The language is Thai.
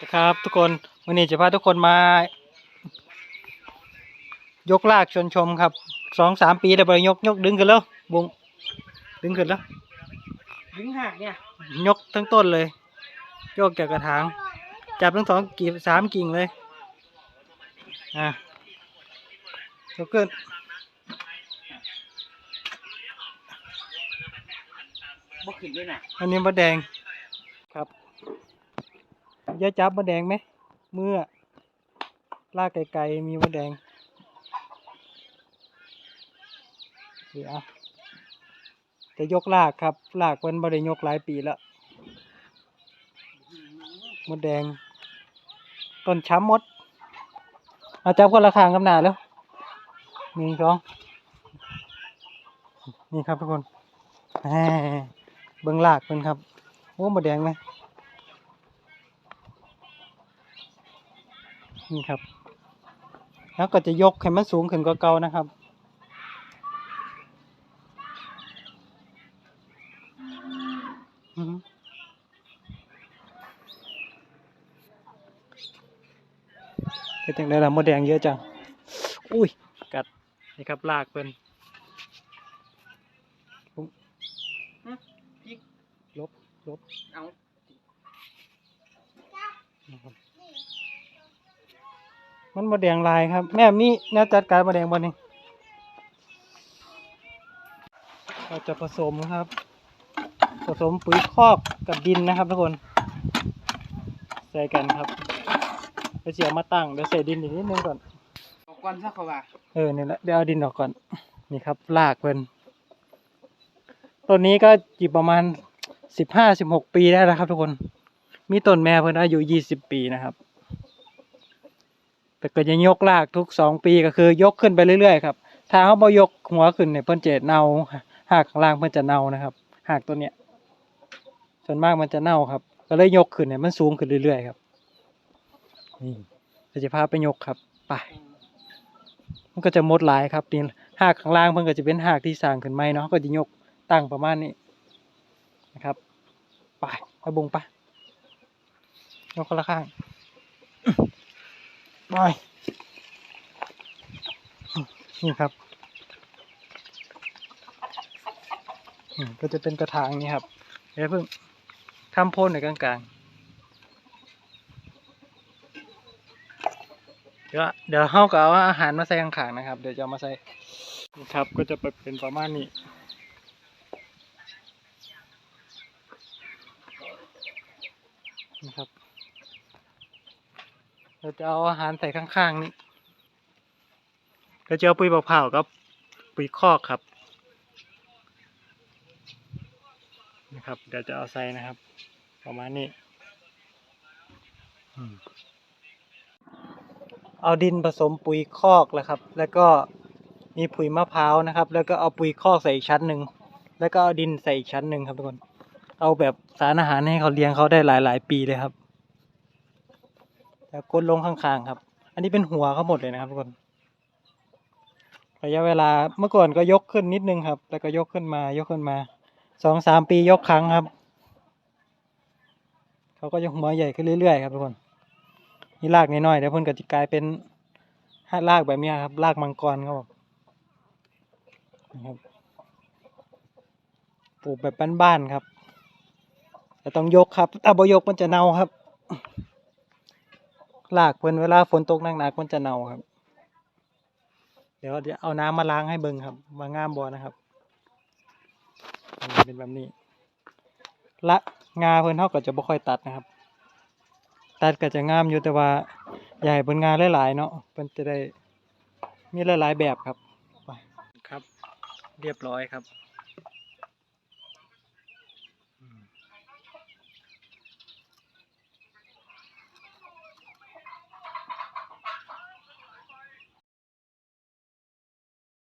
นะครับทุกคนวันนี้จะพาทุกคนมา ยกลากชวนชมครับสองสามปีแต่บริยกยกดึงขึ้นแล้วบุงดึงขึ้นแล้ว ดึงหักเนี่ย ยกทั้งต้นเลย ยกจากกระถาง จับทั้งสองกิ่งสามกิ่งเลย อะยกขึ้นบ่ขึ้นด้วยน่ะอันนี้มะแดงครับอ ยาจับมะแดงไหม เมื่อ ลากไกลๆมีมะแดงเดี๋ยวจะยกลากครับ ลากเป็นบริยกหลายปีแล้วมดแดง ต้นช้ำมดเอาจับคนละข้างกับหนาแล้วนึ่สองนี่ครับทุกคนแหมเบิ้งลากเพิ่นครับ โอ้มาแดงไหม นี่ครับ แล้วก็จะยกให้มันสูงขึ้นกว่าเก่านะครับอือหือเป็นจังไดล่ะมดแดงเยอะจัง อุ้ย กัด นี่ครับลากเพิ่นจิกลบ ลบ เอานะครับ มันมาแดงลายครับ แม่มีแนวจัดการมาแดงบอนี่เราจะผสมครับ ผสมปุ๋ยคอกกับดินนะครับทุกคน ใส่กันครับไปเสียมาตั้งเดี๋ยวใส่ดินอีกนิดนึงก่อนเอาก่อนซะเขาว่าเออนี่แหละเดี๋ยวเอาดินออกก่อน นี่ครับลากเพิ่นต้นนี้ก็จีประมาณสิบห้าสิบหกปีได้แล้วครับ ทุกคน มีต้นแม่เพิ่นอายุยี่สิบปีนะครับ แต่ก็จะยกลากทุกสองปีก็คือยกขึ้นไปเรื่อยๆครับถ้าเขาบ่ยกหัวขึ้นเนี่ยเพิ่นจะเน่าหากข้างล่างเพิ่นจะเน่านะครับหากตัวเนี้ยส่วนมากมันจะเน่าครับ ก็เลยยกขึ้นเนี่ยมันสูงขึ้นเรื่อยๆครับนี่เราจะพาไปยกครับไปมันก็จะหมดหลายครับนี่หากข้างล่างเพิ่นก็จะเป็นหากที่สร้างขึ้นใหม่เนาะก็จะยกตั้งประมาณนี้นะครับ ไปไปบุงไปยกคนละข้าง ไปนี่ครับ ก็จะเป็นกระถางนี่ครับ เดี๋ยวเพิ่งทำโพนในกลางๆ เดี๋ยวเดี๋ยวเฮาก็เอาอาหารมาใส่ข้างๆนะครับ เดี๋ยวจะมาใส่นี่ครับ ก็จะเป็นประมาณนี้นะครับ เราจะเอาอาหารใส่ข้างๆนี้เราจะเอาปุ๋ยเผาๆกับปุ๋ยคอกครับนะครับเดี๋ยวจะเอาใส่นะครับ ประมาณนี้เอาดินผสมปุ๋ยคอกแล้วครับ แล้วก็มีปุ๋ยมะพร้าวนะครับ แล้วก็เอาปุ๋ยคอกใส่อีกชั้นหนึ่งแล้วก็เอาดินใส่อีกชั้นหนึ่งครับทุกคน เอาแบบสารอาหารให้เขาเลี้ยงเขาได้หลาย ๆ ปีเลยครับ แล้วกดลงข้างๆครับ อันนี้เป็นหัวเขาหมดเลยนะครับทุกคนระยะเวลาเมื่อก่อนก็ยกขึ้นนิดนึงครับ แล้วก็ยกขึ้นมายกขึ้นมาสองสามปียกครั้งครับเขาก็จะหัวใหญ่ขึ้นเรื่อยๆครับทุกคนนี่รากน้อยๆเดี๋ยวเพิ่นก็จะกลายเป็นห้ารากแบบนี้ครับรากมังกรครับผมนะครับปลูกแบบบ้านๆครับแต่ต้องยกครับถ้าบ่ยกมันจะเน่าครับ รากเพิ่นเวลาฝนตกหนักๆมันจะเน่าครับ เดี๋ยวเดี๋ยวเอาน้ำมาล้างให้เบิ่งครับว่างามบ่นะครับเป็นแบบนี้ละงาเพิ่นเฮาก็จะบ่ค่อยตัดนะครับ ตัดก็จะงามอยู่แต่ว่าใหญ่บนงาหลายๆเนาะมันจะได้มีหลายๆแบบครับไปครับ เรียบร้อยครับ